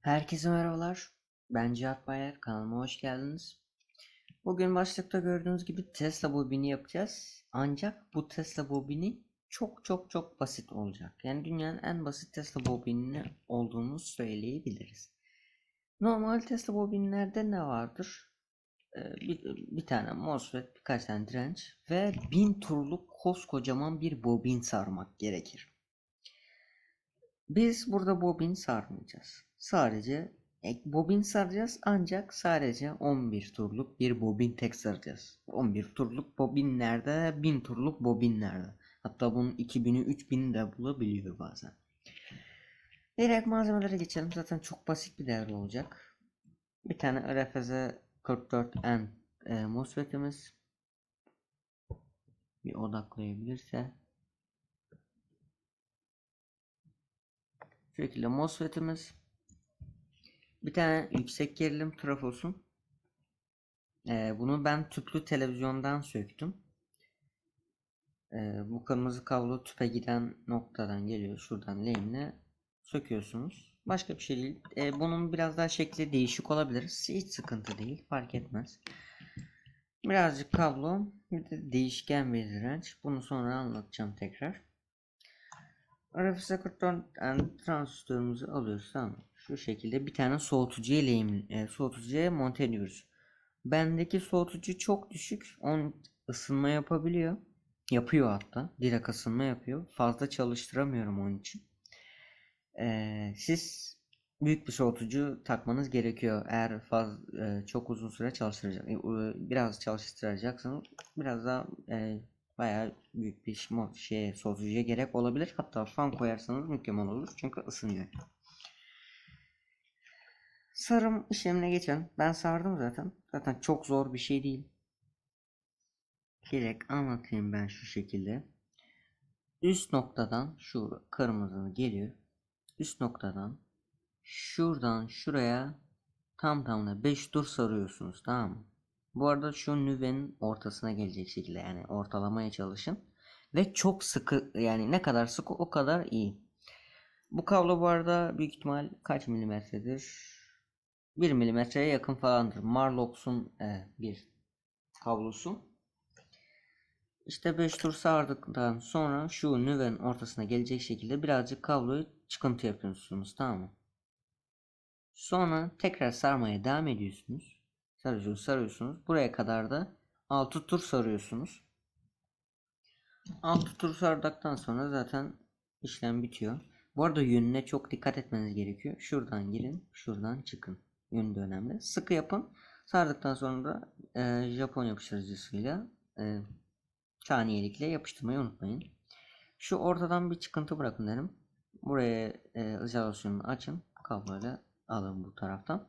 Herkese merhabalar. Ben Cihat Bayar. Kanalıma hoş geldiniz. Bugün başlıkta gördüğünüz gibi Tesla bobini yapacağız. Ancak bu Tesla bobini çok çok çok basit olacak. Yani dünyanın en basit Tesla bobini olduğunu söyleyebiliriz. Normal Tesla bobinlerde ne vardır? Ee, bir, bir tane MOSFET, birkaç tane direnç ve bin turluk koskocaman bir bobin sarmak gerekir. Biz burada bobin sarmayacağız. Sadece bobin saracağız ancak sadece 11 turluk bir bobin tek saracağız. 11 turluk bobin nerede? 1000 turluk bobin nerede? Hatta bunun 2000'i 3000'i de bulabiliyor bazen. Direkt malzemelere geçelim. Zaten çok basit bir değer olacak. Bir tane RFZ 44N e, MOSFET'imiz bir odaklayabilirse Şekilde MOSFET'imiz bir tane yüksek gerilim trafosu Ee, bunu ben tüplü televizyondan söktüm. Ee, bu kırmızı kablo tüpe giden noktadan geliyor şuradan lehimle söküyorsunuz. Başka bir şey değil. Ee, bunun biraz daha şekli değişik olabilir. Hiç sıkıntı değil fark etmez. Birazcık kablo bir de değişken bir direnç. Bunu sonra anlatacağım tekrar RF sekreter and transistörümüzü alıyoruz tamam? Şu şekilde bir tane soğutucuya lehim, e, soğutucuya monte ediyoruz. Bendeki soğutucu çok düşük. On ısınma yapabiliyor. Yapıyor hatta. Direkt ısınma yapıyor. Fazla çalıştıramıyorum onun için. Ee, siz büyük bir soğutucu takmanız gerekiyor. Eğer faz, e, çok uzun süre çalıştıracak, e, biraz çalıştıracaksınız. Biraz daha e, bayağı büyük bir şey soğutucuya gerek olabilir. Hatta fan koyarsanız mükemmel olur. Çünkü ısınıyor. Sarım işlemine geçelim. Ben sardım zaten. Zaten çok zor bir şey değil. Direkt anlatayım ben şu şekilde. Üst noktadan şu kırmızı geliyor. Üst noktadan şuradan şuraya tam tamına 5 tur sarıyorsunuz tamam mı? Bu arada şu nüvenin ortasına gelecek şekilde yani ortalamaya çalışın. Ve çok sıkı yani ne kadar sıkı o kadar iyi. Bu kablo bu arada büyük ihtimal kaç milimetredir? 1 milimetreye yakın falandır. Marlox'un e, bir kablosu. İşte 5 tur sardıktan sonra şu nüvenin ortasına gelecek şekilde birazcık kabloyu çıkıntı yapıyorsunuz tamam mı? Sonra tekrar sarmaya devam ediyorsunuz. Sarıyorsunuz, sarıyorsunuz. Buraya kadar da 6 tur sarıyorsunuz. 6 tur sardıktan sonra zaten işlem bitiyor. Bu arada yönüne çok dikkat etmeniz gerekiyor. Şuradan girin, şuradan çıkın. Yönü de önemli. Sıkı yapın. Sardıktan sonra da e, Japon yapıştırıcısıyla e, saniyelikle yapıştırmayı unutmayın. Şu ortadan bir çıkıntı bırakın derim. Buraya e, izolasyonunu açın. Kabloyla alın bu taraftan.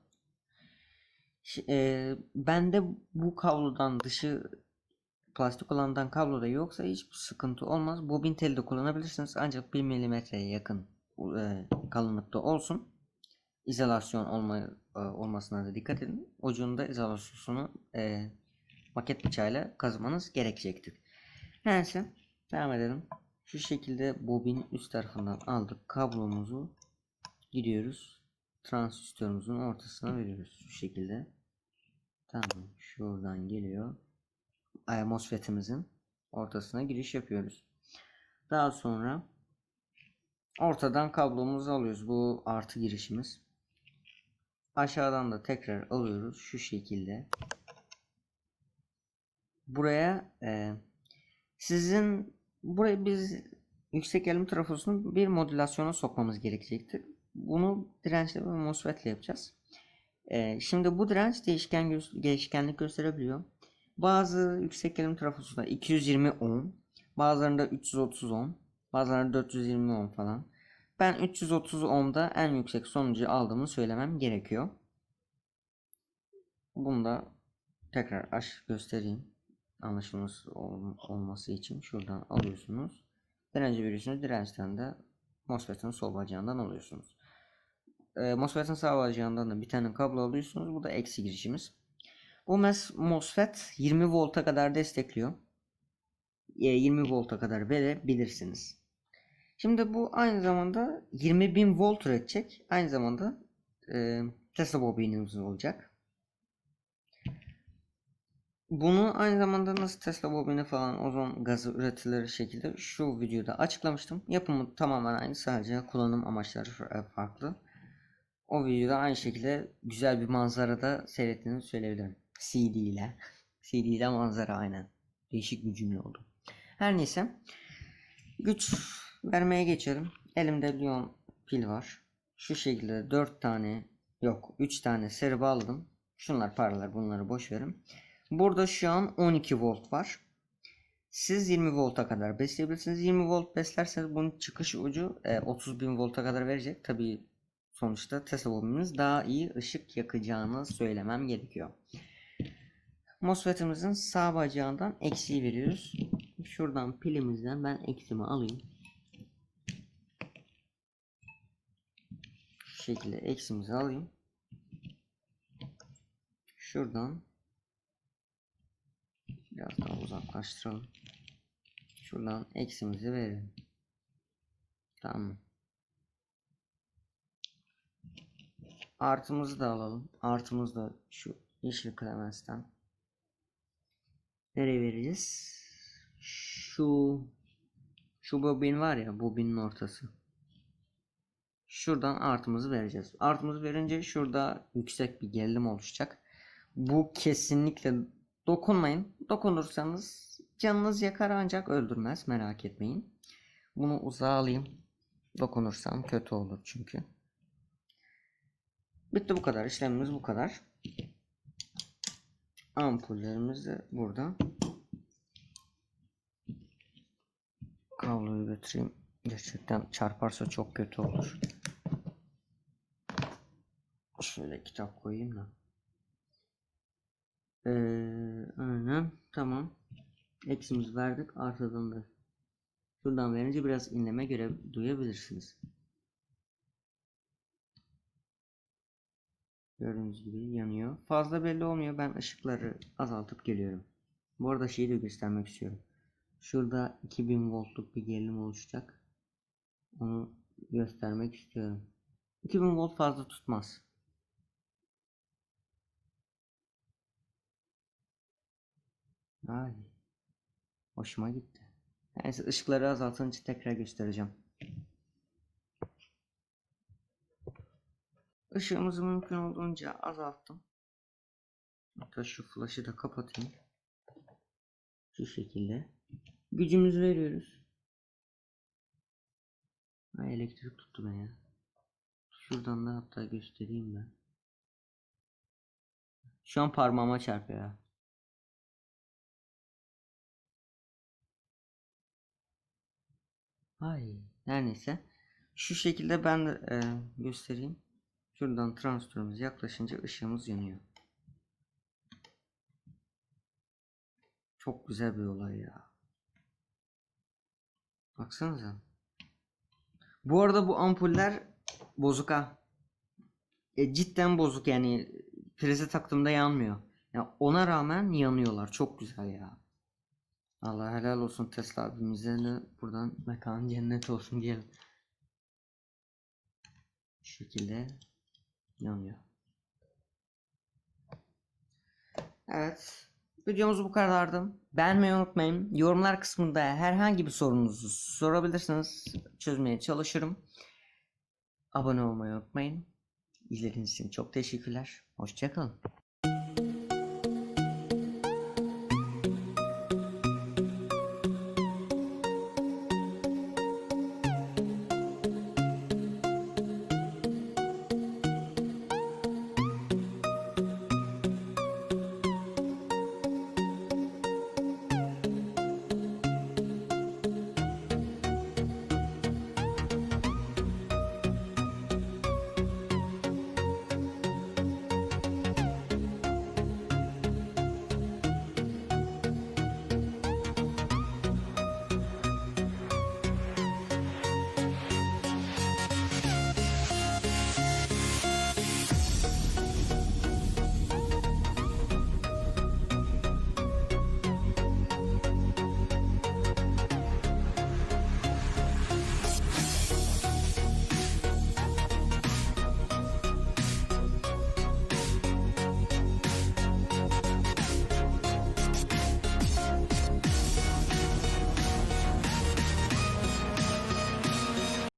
E, bende bu kablodan dışı plastik olandan kabloda yoksa hiç sıkıntı olmaz. Bobin teli de kullanabilirsiniz ancak 1 milimetreye yakın e, kalınlıkta olsun. İzolasyon olma, e, olmasına da dikkat edin. Ucunda izolasyonu e, maket bıçağıyla kazımanız gerekecektir. Neyse devam edelim. Şu şekilde bobin üst tarafından aldık kablomuzu gidiyoruz. Transistörümüzün ortasına veriyoruz şu şekilde. Tamam şuradan geliyor. MOSFET'imizin ortasına giriş yapıyoruz. Daha sonra ortadan kablomuzu alıyoruz. Bu artı girişimiz. Aşağıdan da tekrar alıyoruz şu şekilde. Buraya e, sizin buraya biz yüksek gerilim trafosunu bir modülasyona sokmamız gerekecektir. Bunu dirençli ve MOSFET ile yapacağız. E, şimdi bu direnç değişken gö- değişkenlik gösterebiliyor. Bazı yüksek gerilim trafosunda 220 ohm, bazılarında 330 ohm, bazılarında 420 ohm falan. Ben 330 ohm'da en yüksek sonucu aldığımı söylemem gerekiyor. Bunu da tekrar aç göstereyim. Anlaşılması ol- olması için şuradan alıyorsunuz. Direnci veriyorsunuz. Dirençten de MOSFET'in sol bacağından alıyorsunuz. E, MOSFET'in sağ bacağından da bir tane kablo alıyorsunuz. Bu da eksi girişimiz. Bu mes- MOSFET 20 volta kadar destekliyor. E, 20 volta kadar verebilirsiniz. Şimdi bu aynı zamanda 20.000 volt üretecek. Aynı zamanda e, Tesla bobinimiz olacak. Bunu aynı zamanda nasıl Tesla bobini falan ozon gazı üretilir şekilde şu videoda açıklamıştım. Yapımı tamamen aynı sadece kullanım amaçları fa- farklı. O videoda aynı şekilde güzel bir manzarada seyrettiğini söyleyebilirim. CD ile. CD ile manzara aynen. Değişik bir cümle oldu. Her neyse. Güç vermeye geçelim. Elimde Lion pil var. Şu şekilde 4 tane yok 3 tane seri bağladım. Şunlar paralar bunları boş verin. Burada şu an 12 volt var. Siz 20 volta kadar besleyebilirsiniz. 20 volt beslerseniz bunun çıkış ucu e, 30 bin volta kadar verecek. Tabi sonuçta bobinimiz daha iyi ışık yakacağını söylemem gerekiyor. MOSFET'imizin sağ bacağından eksiği veriyoruz. Şuradan pilimizden ben eksimi alayım. Şu şekilde eksimizi alayım. Şuradan biraz daha uzaklaştıralım. Şuradan eksimizi verelim. Tamam. Artımızı da alalım. Artımız da şu yeşil klemensten. Nereye vereceğiz? Şu şu bobin var ya bobinin ortası. Şuradan artımızı vereceğiz. Artımızı verince şurada yüksek bir gerilim oluşacak. Bu kesinlikle dokunmayın. Dokunursanız canınız yakar ancak öldürmez. Merak etmeyin. Bunu uzağa alayım. Dokunursam kötü olur çünkü. Bitti bu kadar. İşlemimiz bu kadar. Ampullerimiz de burada. Kabloyu götüreyim. Gerçekten çarparsa çok kötü olur. Şöyle kitap koyayım da. Ee, aynen. Tamam. Eksimizi verdik. Artıdan da şuradan verince biraz inleme göre duyabilirsiniz. Gördüğünüz gibi yanıyor. Fazla belli olmuyor. Ben ışıkları azaltıp geliyorum. Bu arada şeyi de göstermek istiyorum. Şurada 2000 voltluk bir gerilim oluşacak. Onu göstermek istiyorum. 2000 volt fazla tutmaz. Ay. Hoşuma gitti. Neyse ışıkları azaltınca tekrar göstereceğim. Işığımızı mümkün olduğunca azalttım. Hatta şu flash'ı da kapatayım. Şu şekilde. Gücümüzü veriyoruz. Ay elektrik tuttu beni. Şuradan da hatta göstereyim ben. Şu an parmağıma çarpıyor. Ay her neyse. Şu şekilde ben de e, göstereyim. Şuradan transistörümüz yaklaşınca ışığımız yanıyor. Çok güzel bir olay ya. Baksanıza. Bu arada bu ampuller bozuk ha. E, cidden bozuk yani prize taktığımda yanmıyor. Ya ona rağmen yanıyorlar. Çok güzel ya. Allah helal olsun Tesla abimize de buradan mekan cennet olsun diyelim. Şu şekilde yanıyor. Evet. Videomuz bu kadardı. Beğenmeyi unutmayın. Yorumlar kısmında herhangi bir sorunuzu sorabilirsiniz. Çözmeye çalışırım. Abone olmayı unutmayın. İzlediğiniz için çok teşekkürler. Hoşçakalın.